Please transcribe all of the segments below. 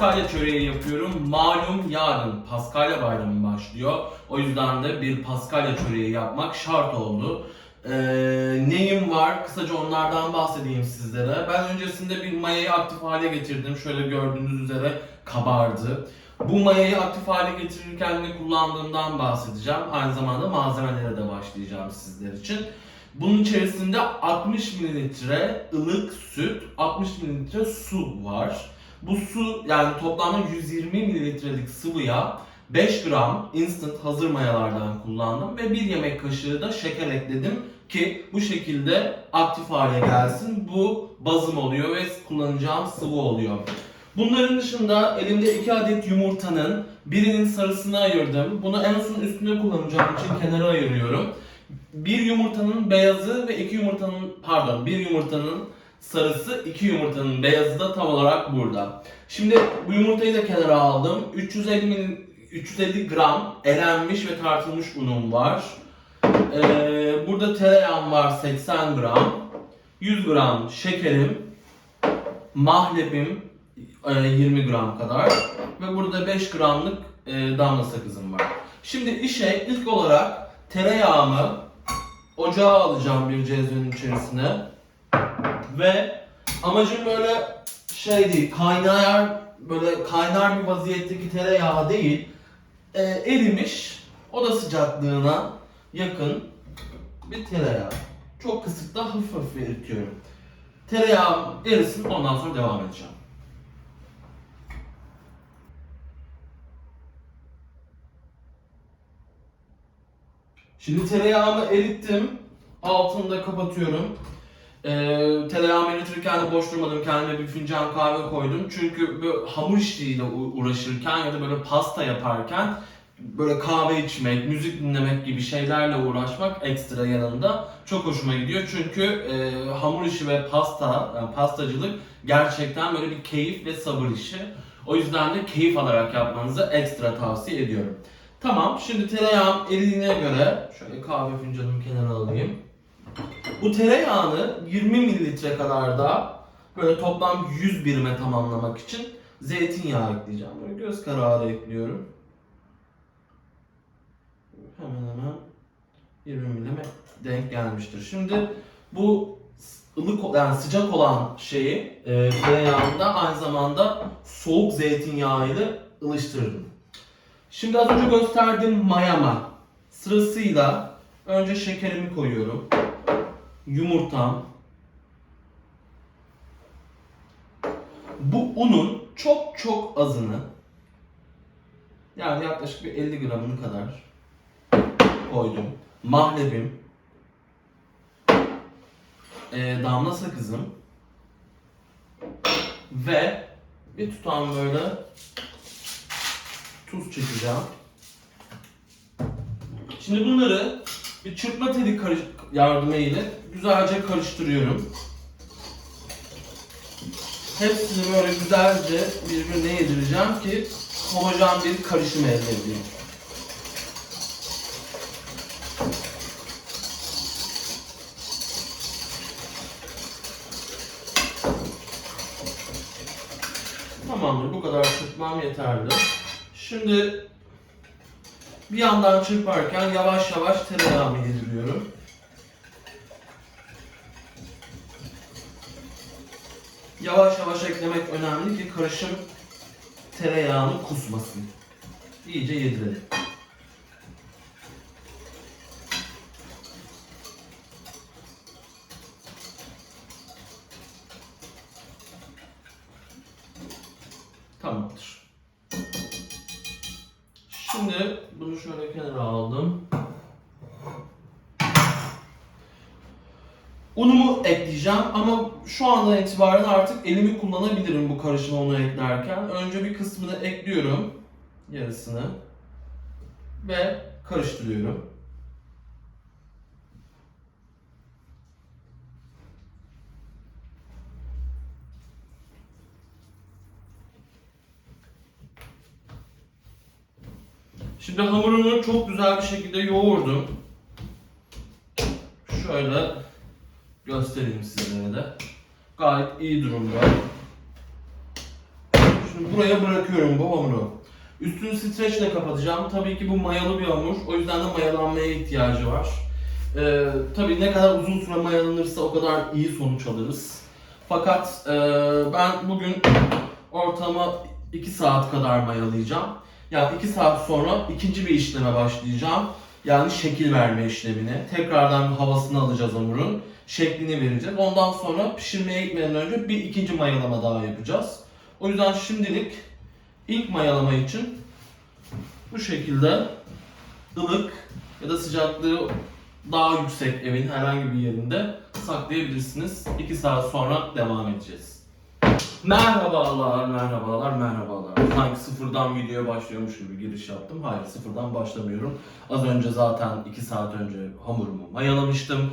Paskalya çöreği yapıyorum. Malum yarın Paskalya bayramı başlıyor. O yüzden de bir Paskalya çöreği yapmak şart oldu. Ee, neyim var? Kısaca onlardan bahsedeyim sizlere. Ben öncesinde bir mayayı aktif hale getirdim. Şöyle gördüğünüz üzere kabardı. Bu mayayı aktif hale getirirken ne kullandığımdan bahsedeceğim. Aynı zamanda malzemelere de başlayacağım sizler için. Bunun içerisinde 60 mililitre ılık süt, 60 mililitre su var. Bu su yani toplamda 120 mililitrelik sıvıya 5 gram instant hazır mayalardan kullandım ve bir yemek kaşığı da şeker ekledim ki bu şekilde aktif hale gelsin. Bu bazım oluyor ve kullanacağım sıvı oluyor. Bunların dışında elimde 2 adet yumurtanın birinin sarısını ayırdım. Bunu en son üstünde kullanacağım için kenara ayırıyorum. Bir yumurtanın beyazı ve iki yumurtanın pardon bir yumurtanın sarısı, iki yumurtanın beyazı da tam olarak burada. Şimdi bu yumurtayı da kenara aldım. 350 mil, 350 gram elenmiş ve tartılmış unum var. Ee, burada tereyağım var 80 gram. 100 gram şekerim. Mahlebim e, 20 gram kadar. Ve burada 5 gramlık e, damla sakızım var. Şimdi işe ilk olarak tereyağımı ocağa alacağım bir cezvenin içerisine. Ve amacım böyle şey değil, kaynar böyle kaynar bir vaziyetteki tereyağı değil, e, erimiş, oda sıcaklığına yakın bir tereyağı. Çok kısıkta hafif hafif eritiyorum. Tereyağım erisin ondan sonra devam edeceğim. Şimdi tereyağımı erittim. Altını da kapatıyorum. Ee, tereyağımı eritirken de boş durmadım. Kendime bir fincan kahve koydum. Çünkü böyle hamur işliğiyle u- uğraşırken ya da böyle pasta yaparken böyle kahve içmek, müzik dinlemek gibi şeylerle uğraşmak ekstra yanında çok hoşuma gidiyor. Çünkü e, hamur işi ve pasta, yani pastacılık gerçekten böyle bir keyif ve sabır işi. O yüzden de keyif alarak yapmanızı ekstra tavsiye ediyorum. Tamam, şimdi tereyağım eridiğine göre şöyle kahve fincanımı kenara alayım. Bu tereyağını 20 mililitre kadar da böyle toplam 100 birime tamamlamak için zeytinyağı ekleyeceğim. Böyle göz kararı ekliyorum. Hemen hemen 20 milime denk gelmiştir. Şimdi bu ılık yani sıcak olan şeyi e, tereyağında aynı zamanda soğuk zeytinyağı ile ılıştırırım. Şimdi az önce gösterdiğim mayama sırasıyla önce şekerimi koyuyorum. Yumurtam. Bu unun çok çok azını yani yaklaşık bir 50 gramını kadar koydum. Mahlebim. eee, damla sakızım. Ve bir tutam böyle tuz çekeceğim. Şimdi bunları bir çırpma teli karış yardımıyla güzelce karıştırıyorum. Hepsini böyle güzelce birbirine yedireceğim ki homojen bir karışım elde edeyim. Tamamdır bu kadar çırpmam yeterli. Şimdi bir yandan çırparken yavaş yavaş tereyağımı yediriyorum. Yavaş yavaş eklemek önemli ki karışım tereyağını kusmasın. İyice yedirelim. Bunu şöyle kenara aldım. Unumu ekleyeceğim ama şu andan itibaren artık elimi kullanabilirim bu karışıma unu eklerken. Önce bir kısmını ekliyorum. Yarısını. Ve karıştırıyorum. Şimdi hamurunu çok güzel bir şekilde yoğurdum. Şöyle göstereyim sizlere de. Gayet iyi durumda. Şimdi buraya bırakıyorum bu hamuru. Üstünü streçle kapatacağım. Tabii ki bu mayalı bir hamur. O yüzden de mayalanmaya ihtiyacı var. Ee, tabii ne kadar uzun süre mayalanırsa o kadar iyi sonuç alırız. Fakat e, ben bugün ortalama 2 saat kadar mayalayacağım. Yani 2 saat sonra ikinci bir işleme başlayacağım. Yani şekil verme işlemine. Tekrardan havasını alacağız hamurun. Şeklini vereceğiz. Ondan sonra pişirmeye gitmeden önce bir ikinci mayalama daha yapacağız. O yüzden şimdilik ilk mayalama için bu şekilde ılık ya da sıcaklığı daha yüksek evin herhangi bir yerinde saklayabilirsiniz. 2 saat sonra devam edeceğiz. Merhabalar, merhabalar, merhabalar. Sanki sıfırdan videoya başlıyormuş gibi giriş yaptım. Hayır, sıfırdan başlamıyorum. Az önce zaten 2 saat önce hamurumu mayalamıştım.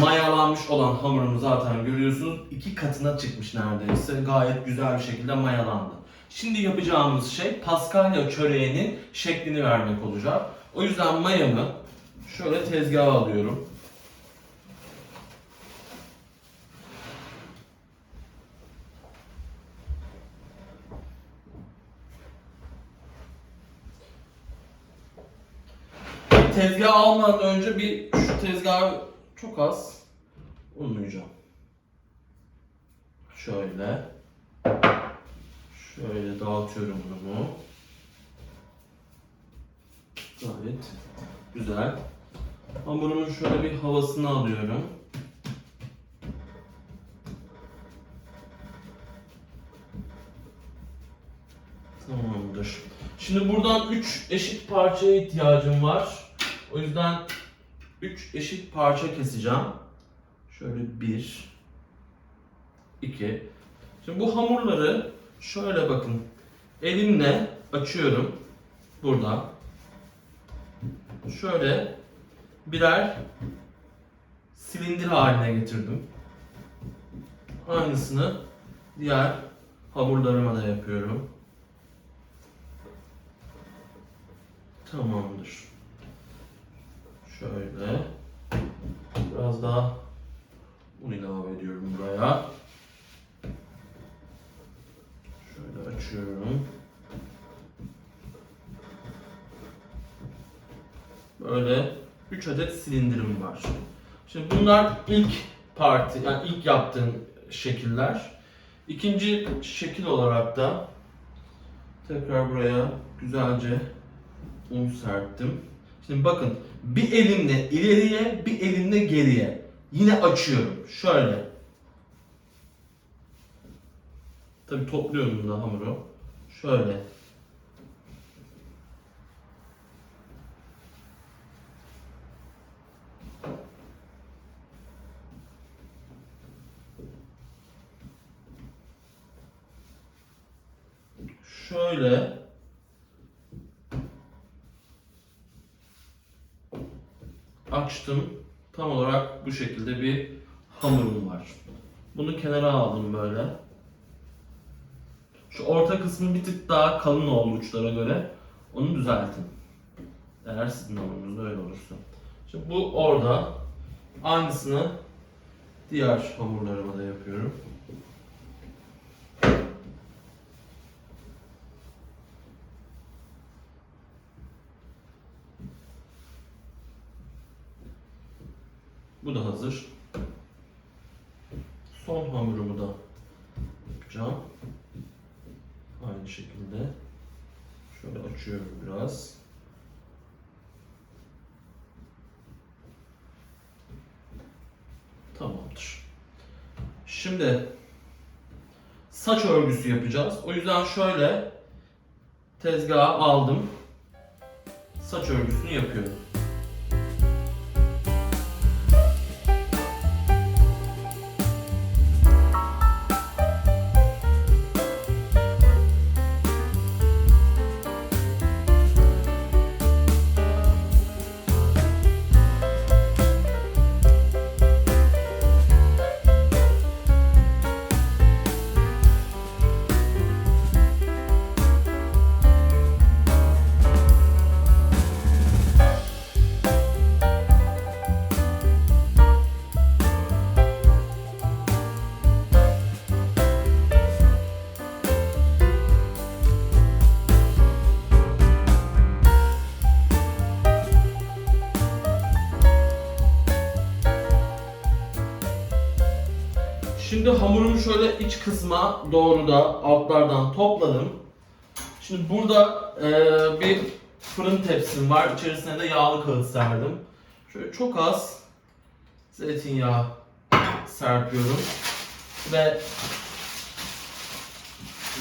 Mayalanmış olan hamurumu zaten görüyorsunuz. iki katına çıkmış neredeyse. Gayet güzel bir şekilde mayalandı. Şimdi yapacağımız şey paskalya çöreğinin şeklini vermek olacak. O yüzden mayamı şöyle tezgaha alıyorum. Tezgah almadan önce bir şu tezgahı çok az unlayacağım. Şöyle. Şöyle dağıtıyorum bunu. Gayet güzel. Hamurumun şöyle bir havasını alıyorum. Tamamdır. Şimdi buradan 3 eşit parçaya ihtiyacım var. O yüzden 3 eşit parça keseceğim. Şöyle 1 2 Şimdi bu hamurları şöyle bakın. Elimle açıyorum. Burada. Şöyle birer silindir haline getirdim. Aynısını diğer hamurlarıma da yapıyorum. Tamamdır. Şöyle biraz daha un ilave ediyorum buraya. Şöyle açıyorum. Böyle 3 adet silindirim var. Şimdi bunlar ilk parti, yani ilk yaptığım şekiller. İkinci şekil olarak da tekrar buraya güzelce un serptim. Şimdi bakın bir elimle ileriye, bir elimle geriye. Yine açıyorum. Şöyle. Tabi topluyorum bunu hamuru. Şöyle. Şöyle. Açtım. Tam olarak bu şekilde bir hamurum var. Bunu kenara aldım böyle. Şu orta kısmı bir tık daha kalın oldu uçlara göre. Onu düzeltin. Eğer sizin hamurunuzda öyle olursa. Şimdi bu orada. Aynısını diğer hamurlarıma da yapıyorum. Bu da hazır. Son hamurumu da yapacağım. Aynı şekilde. Şöyle açıyorum biraz. Tamamdır. Şimdi saç örgüsü yapacağız. O yüzden şöyle tezgaha aldım. Saç örgüsünü yapıyorum. Şimdi hamurumu şöyle iç kısma doğru da altlardan topladım. Şimdi burada eee, bir fırın tepsim var. İçerisine de yağlı kağıt serdim. Şöyle çok az zeytinyağı serpiyorum. Ve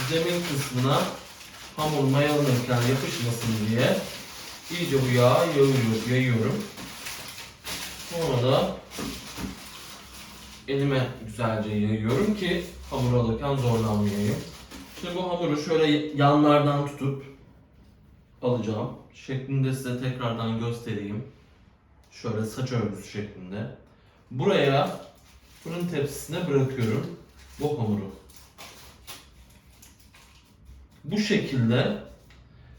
zemin kısmına hamur mayalanırken yapışmasın diye iyice bu yağı yayıyorum. Sonra da elime güzelce yayıyorum ki hamur alırken zorlanmayayım. Şimdi bu hamuru şöyle yanlardan tutup alacağım. Şeklinde size tekrardan göstereyim. Şöyle saç örgüsü şeklinde. Buraya fırın tepsisine bırakıyorum bu hamuru. Bu şekilde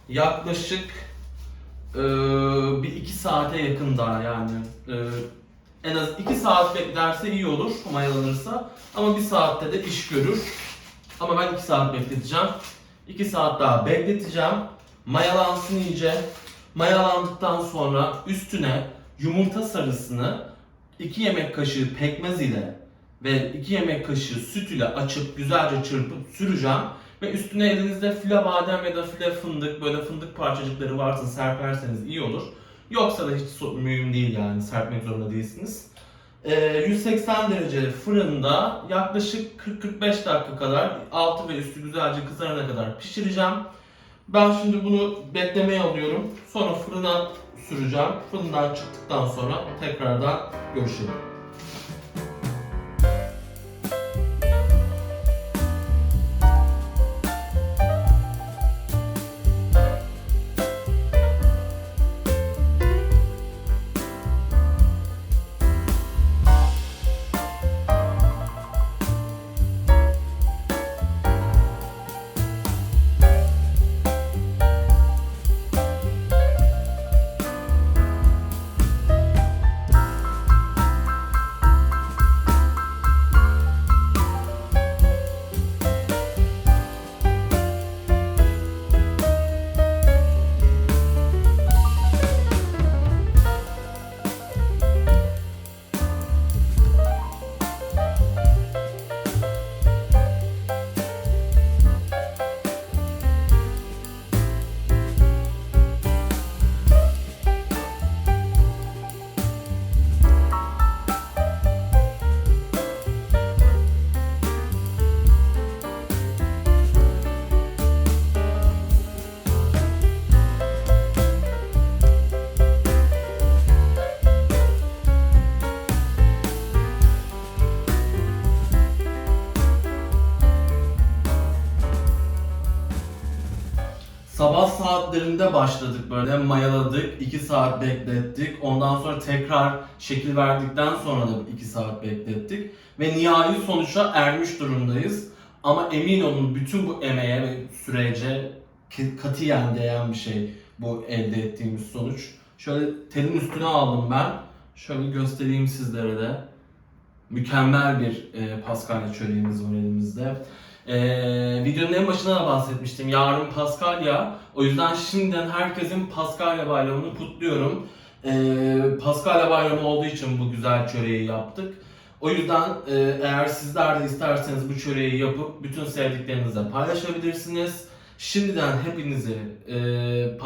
yaklaşık eee, bir iki saate yakın daha yani eee, en az 2 saat beklerse iyi olur mayalanırsa. Ama 1 saatte de iş görür. Ama ben 2 saat bekleteceğim. 2 saat daha bekleteceğim. Mayalansın iyice. Mayalandıktan sonra üstüne yumurta sarısını 2 yemek kaşığı pekmez ile ve 2 yemek kaşığı süt ile açıp güzelce çırpıp süreceğim. Ve üstüne elinizde file badem ya da file fındık böyle fındık parçacıkları varsa serperseniz iyi olur. Yoksa da hiç mühim değil yani serpmek zorunda değilsiniz. Ee, 180 derece fırında yaklaşık 40-45 dakika kadar altı ve üstü güzelce kızarana kadar pişireceğim. Ben şimdi bunu beklemeye alıyorum. Sonra fırına süreceğim. Fırından çıktıktan sonra tekrardan görüşelim. Sabah saatlerinde başladık böyle mayaladık, 2 saat beklettik. Ondan sonra tekrar şekil verdikten sonra da 2 saat beklettik. Ve nihai sonuça ermiş durumdayız. Ama emin olun bütün bu emeğe ve sürece katiyen değen bir şey bu elde ettiğimiz sonuç. Şöyle telin üstüne aldım ben. Şöyle göstereyim sizlere de. Mükemmel bir e, paskalya çöreğimiz var elimizde. Ee, videonun en başında da bahsetmiştim. Yarın Paskalya. O yüzden şimdiden herkesin Paskalya bayramını kutluyorum. Ee, Paskalya bayramı olduğu için bu güzel çöreği yaptık. O yüzden e, eğer sizler de isterseniz bu çöreği yapıp bütün sevdiklerinizle paylaşabilirsiniz. Şimdiden hepinizi e,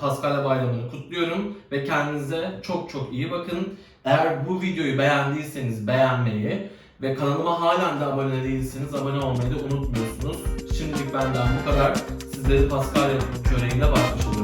Paskalya bayramını kutluyorum ve kendinize çok çok iyi bakın. Eğer bu videoyu beğendiyseniz beğenmeyi ve kanalıma halen de abone değilseniz abone olmayı da unutmuyorsunuz. Şimdilik benden bu kadar. Sizleri Paskalya çöreğiyle baş başa